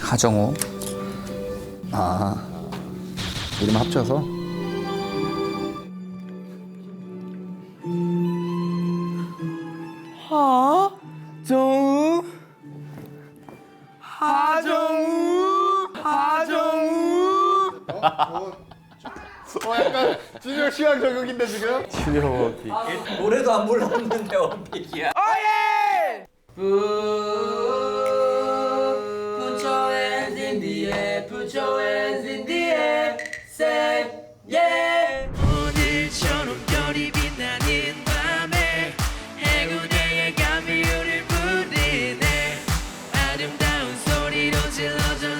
하정우. 아 우리만 합쳐서. 하정우. 하정우. 하정우. 어? 어? 어 약간 진영 취향 저격인데 지금? 진영 원픽. 아, 노래도 안 불렀는데 원픽이야. Put your hands in the air, put your hands in the air, say yeah. 오늘처럼 별이 빛나는 밤에 행운의 감이 우릴 부르네 아름다운 소리로 질러줘